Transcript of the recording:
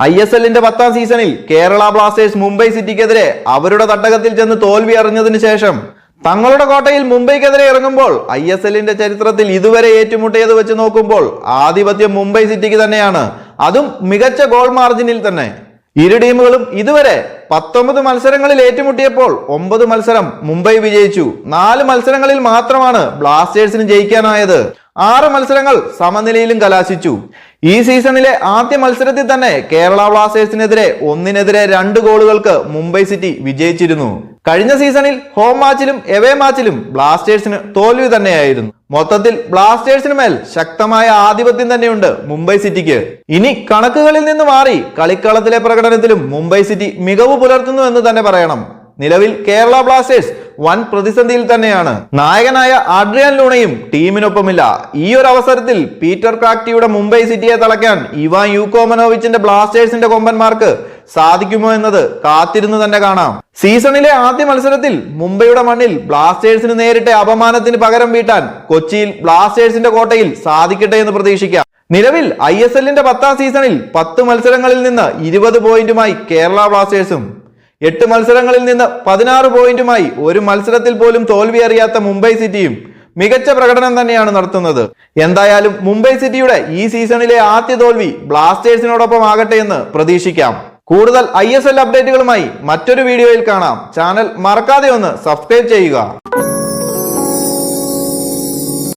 I S എല്ലിന്റെ പത്താം സീസണിൽ കേരള ബ്ലാസ്റ്റേഴ്സ് മുംബൈ സിറ്റിക്കെതിരെ അവരുടെ തട്ടകത്തിൽ ചെന്ന് തോൽവി അറിഞ്ഞതിനു ശേഷം തങ്ങളുടെ കോട്ടയിൽ മുംബൈക്കെതിരെ ഇറങ്ങുമ്പോൾ ഐ എസ് എല്ലിന്റെ ചരിത്രത്തിൽ ഇതുവരെ ഏറ്റുമുട്ടിയത് വെച്ച് നോക്കുമ്പോൾ ആധിപത്യം മുംബൈ സിറ്റിക്ക് തന്നെയാണ്. അതും മികച്ച ഗോൾ മാർജിനിൽ തന്നെ. ഇരു ടീമുകളും ഇതുവരെ പത്തൊമ്പത് മത്സരങ്ങളിൽ ഏറ്റുമുട്ടിയപ്പോൾ ഒമ്പത് മത്സരം മുംബൈ വിജയിച്ചു. നാല് മത്സരങ്ങളിൽ മാത്രമാണ് ബ്ലാസ്റ്റേഴ്സിന് ജയിക്കാനായത്. ആറ് മത്സരങ്ങൾ സമനിലയിലും കലാശിച്ചു. ഈ സീസണിലെ ആദ്യ മത്സരത്തിൽ തന്നെ കേരള ബ്ലാസ്റ്റേഴ്സിനെതിരെ ഒന്നിനെതിരെ രണ്ട് ഗോളുകൾക്ക് മുംബൈ സിറ്റി വിജയിച്ചിരുന്നു. കഴിഞ്ഞ സീസണിൽ ഹോം മാച്ചിലും എവേ മാച്ചിലും ബ്ലാസ്റ്റേഴ്സിന് തോൽവി തന്നെയായിരുന്നു. മൊത്തത്തിൽ ബ്ലാസ്റ്റേഴ്സിന് മേൽ ശക്തമായ ആധിപത്യം തന്നെയുണ്ട് മുംബൈ സിറ്റിക്ക്. ഇനി കണക്കുകളിൽ നിന്ന് മാറി കളിക്കളത്തിലെ പ്രകടനത്തിലും മുംബൈ സിറ്റി മികവ് പുലർത്തുന്നു എന്ന് തന്നെ പറയണം. നിലവിൽ കേരള ബ്ലാസ്റ്റേഴ്സ് വൻ പ്രതിസന്ധിയിൽ തന്നെയാണ്. നായകനായ ആഡ്രിയാൻ ലൂണയും ടീമിനൊപ്പമില്ല. ഈ ഒരു അവസരത്തിൽ പീറ്റർ ക്രാക്ടിയുടെ മുംബൈ സിറ്റിയെ തളയ്ക്കാൻ ഇവാൻ യൂക്കോമനോവിച്ചിന്റെ ബ്ലാസ്റ്റേഴ്സിന്റെ കൊമ്പന്മാർക്ക് സാധിക്കുമോ എന്നത് കാത്തിരുന്നു തന്നെ കാണാം. സീസണിലെ ആദ്യ മത്സരത്തിൽ മുംബൈയുടെ മണ്ണിൽ ബ്ലാസ്റ്റേഴ്സിന് നേരിട്ട അപമാനത്തിന് പകരം വീട്ടാൻ കൊച്ചിയിൽ ബ്ലാസ്റ്റേഴ്സിന്റെ കോട്ടയിൽ സാധിക്കട്ടെ എന്ന് പ്രതീക്ഷിക്കാം. നിലവിൽ ഐ എസ് എല്ലിന്റെ പത്താം സീസണിൽ പത്ത് മത്സരങ്ങളിൽ നിന്ന് ഇരുപത് പോയിന്റുമായി കേരള ബ്ലാസ്റ്റേഴ്സും എട്ട് മത്സരങ്ങളിൽ നിന്ന് പതിനാറ് പോയിന്റുമായി ഒരു മത്സരത്തിൽ പോലും തോൽവി അറിയാത്ത മുംബൈ സിറ്റിയും മികച്ച പ്രകടനം തന്നെയാണ് നടത്തുന്നത്. എന്തായാലും മുംബൈ സിറ്റിയുടെ ഈ സീസണിലെ ആദ്യ തോൽവി ബ്ലാസ്റ്റേഴ്സിനോടൊപ്പം ആകട്ടെ എന്ന് പ്രതീക്ഷിക്കാം. കൂടുതൽ ഐ അപ്ഡേറ്റുകളുമായി മറ്റൊരു വീഡിയോയിൽ കാണാം. ചാനൽ മറക്കാതെ ഒന്ന് സബ്സ്ക്രൈബ് ചെയ്യുക.